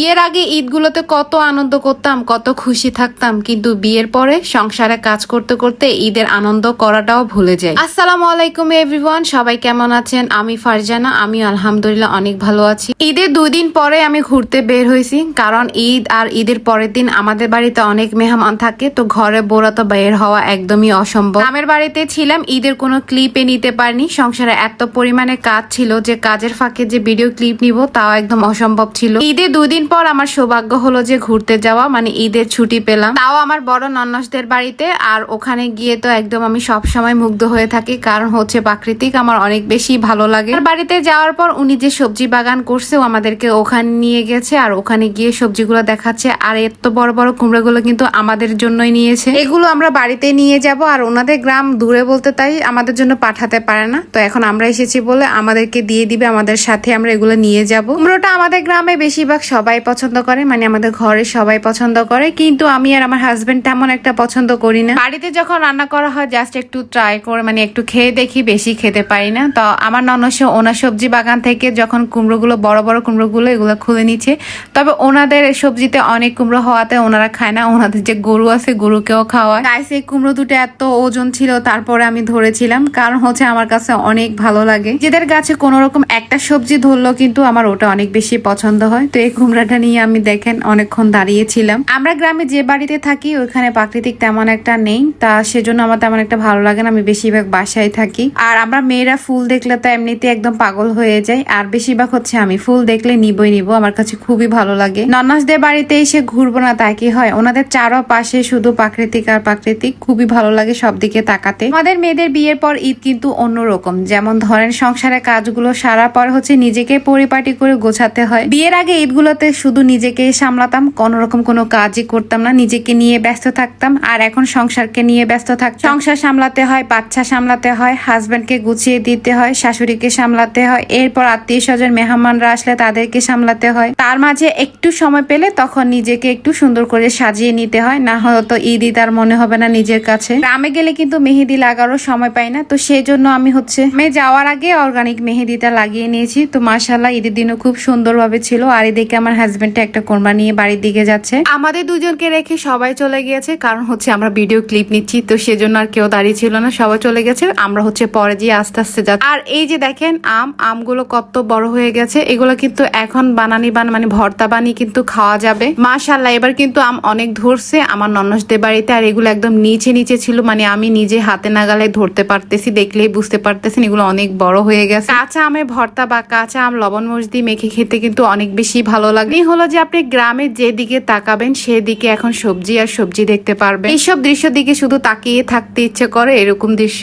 বিয়ের আগে ঈদগুলোতে কত আনন্দ করতাম, কত খুশি থাকতাম, কিন্তু বিয়ের পরে সংসারে কাজ করতে করতে ঈদের আনন্দ করাটাও ভুলে যাই। আসসালামু আলাইকুম এভরিওয়ান, সবাই কেমন আছেন? আমি ফারজানা, আমি আলহামদুলিল্লাহ অনেক ভালো আছি। ঈদের দুই দিন পরে আমি ঘুরতে বের হয়েছি, কারণ ঈদ আর ঈদের পরের দিন আমাদের বাড়িতে অনেক মেহমান থাকে, তো ঘরে বোরা তো বের হওয়া একদমই অসম্ভব। গ্রামের বাড়িতে ছিলাম, ঈদের কোনো ক্লিপে নিতে পারিনি, সংসারে এত পরিমাণে কাজ ছিল যে কাজের ফাঁকে যে ভিডিও ক্লিপ নিব তাও একদম অসম্ভব ছিল। ঈদের দুই দিন পর আমার সৌভাগ্য হলো যে ঘুরতে যাওয়া মানে ঈদের ছুটি পেলাম। তাও আমার বড় নন্নসদের বাড়িতে, আর ওখানে গিয়ে তো একদম আমি সব সময় মুগ্ধ হয়ে থাকি, কারণ হচ্ছে প্রাকৃতিক, আমার অনেক বেশি ভালো লাগে। বাড়িতে যাওয়ার পর উনি যে সবজি বাগান করছে, ও আমাদেরকে ওখানে নিয়ে গেছে, আর ওখানে গিয়ে সবজিগুলো দেখাচ্ছে। আর এত বড় বড় কুমড়োগুলো কিন্তু আমাদের জন্যই নিয়েছে। এগুলো আমরা বাড়িতে নিয়ে যাব, আর ওনাদের গ্রাম দূরে বলতে তাই আমাদের জন্য পাঠাতে পারে না। তো এখন আমরা এসেছি বলে আমাদেরকে দিয়ে দিবে, আমাদের সাথে আমরা এগুলো নিয়ে যাব। কুমড়োটা আমাদের গ্রামে বেশিরভাগ সবাই পছন্দ করে মানে আমাদের ঘরে সবাই পছন্দ করে, কিন্তু আমি আর আমার হাজবেন্ড তেমন একটা পছন্দ করি না। বাড়িতে যখন রান্না করা হয় জাস্ট একটু ট্রাই করে মানে একটু খেয়ে দেখি, বেশি খেতে পারি না। তো আমার ননস ওনার সবজি বাগান থেকে যখন কুমড়োগুলো, বড় বড় কুমড়োগুলো, এগুলো খুলে নিচ্ছে। তবে ওনাদের সবজিতে অনেক কুমড়ো হওয়াতে ওনারা খায় না, ওনাদের যে গরু আছে, গরুকেও খাওয়ায়। গাইস এই কুমড়ো দুটো এত ওজন ছিল, তারপরে আমি ধরেছিলাম, কারণ হচ্ছে আমার কাছে অনেক ভালো লাগে। যেদের গাছে কোনো রকম একটা সবজি ধরলো, কিন্তু আমার ওটা অনেক বেশি পছন্দ হয়। তো এই কুমড়াটা নিয়ে আমি দেখেন অনেকক্ষণ দাঁড়িয়েছিলাম। আমরা গ্রামে যে বাড়িতে থাকি, ওইখানে প্রাকৃতিক তেমন একটা নেই। তা সেজন্য আমার তেমন একটা ভালো লাগে না। আমি বেশিরভাগ বাসায় থাকি। আর আমরা মেয়েরা ফুল দেখলে তো এমনিতে একদম পাগল হয়ে যায় আর বেশিরভাগ হচ্ছে আমি ফুল দেখলে নিবই নিব। আমার কাছে খুবই ভালো লাগে। ননাসদের বাড়িতে এসে ঘুরবো না তা কি হয়? ওনাদের চারো পাশে শুধু প্রাকৃতিক আর প্রাকৃতিক। খুবই ভালো লাগে সব দিকে তাকাতে। আমাদের মেয়েদের বিয়ের পর ঈদ কিন্তু অন্যরকম। যেমন ধরেন সংসারের কাজগুলো সারার পর হচ্ছে নিজেকে পরিপাটি করে গোছাতে হয়। বিয়ের আগে ঈদগুলোতে শুধু নিজেকে সামলাতাম, কোন রকম কোনো কাজই করতাম না, নিজেকে নিয়ে ব্যস্ত থাকতাম, আর এখন সংসারকে নিয়ে ব্যস্ত থাক সংসার সামলাতে হয়, বাচ্চা সামলাতে হয় হাজবেন্ডকে গুছিয়ে দিতে হয়, শাশুড়িকে সামলাতে হয়, এরপর আত্মীয় স্বজন মেহমানরা আসলে তাদেরকে সামলাতে হয়। তার মাঝে একটু সময় পেলে তখন নিজেকে একটু সুন্দর করে সাজিয়ে নিতে হয়, না হলে তো ঈদ ঈদ আর মনে হবে না নিজের কাছে। গ্রামে গেলে কিন্তু মেহেদি লাগারও সময় পাই না, তো সেই জন্য আমি হচ্ছে আমি যাওয়ার আগে অর্গানিক মেহেদিটা লাগিয়ে নিয়েছি। তো মাসাল্লাহ ঈদের দিনও খুব সুন্দরভাবে ছিল, আর এদিকে আমার হাজবেন্ডটা একটা কোরমা নিয়ে বাড়ির দিকে যাচ্ছে। আমাদের দুজনকে রেখে সবাই চলে গিয়েছে, কারণ হচ্ছে আমরা ভিডিও ক্লিপ নিচ্ছি, তো সেজন্য আর কেউ দাঁড়িয়ে ছিল না, সবাই চলে গেছে। আমরা হচ্ছে পরে গিয়ে আস্তে আস্তে যাচ্ছি। আর এই যে দেখেন, আম, আমগুলো কত বড় হয়ে গেছে, এগুলো কিন্তু এখন বানানি বান মানে ভর্তা বানিয়ে কিন্তু খাওয়া যাবে। মাশাল্লাহ এবার কিন্তু আম অনেক ধরছে, আমার ননসদের বাড়িতে, আর এগুলো একদম নিচে নিচে ছিল মানে আমি নিজে হাতে নাগালে ধরতে পারতেছি, দেখলেই বুঝতে পারতেছেন, এগুলো অনেক বড় হয়ে গেছে। কাঁচা আমের ভর্তা বা কাঁচা আম লবণ মরিচ দিয়ে মেখে খেতে কিন্তু অনেক বেশি ভালো লাগে। এই হলো যে আপনি গ্রামের যেদিকে তাকাবেন, সেদিকে এখন সবজি আর সবজি দেখতে পারবেন। এইসব দৃশ্য দিকে শুধু তাকিয়ে থাকতে ইচ্ছে করে এরকম দৃশ্য।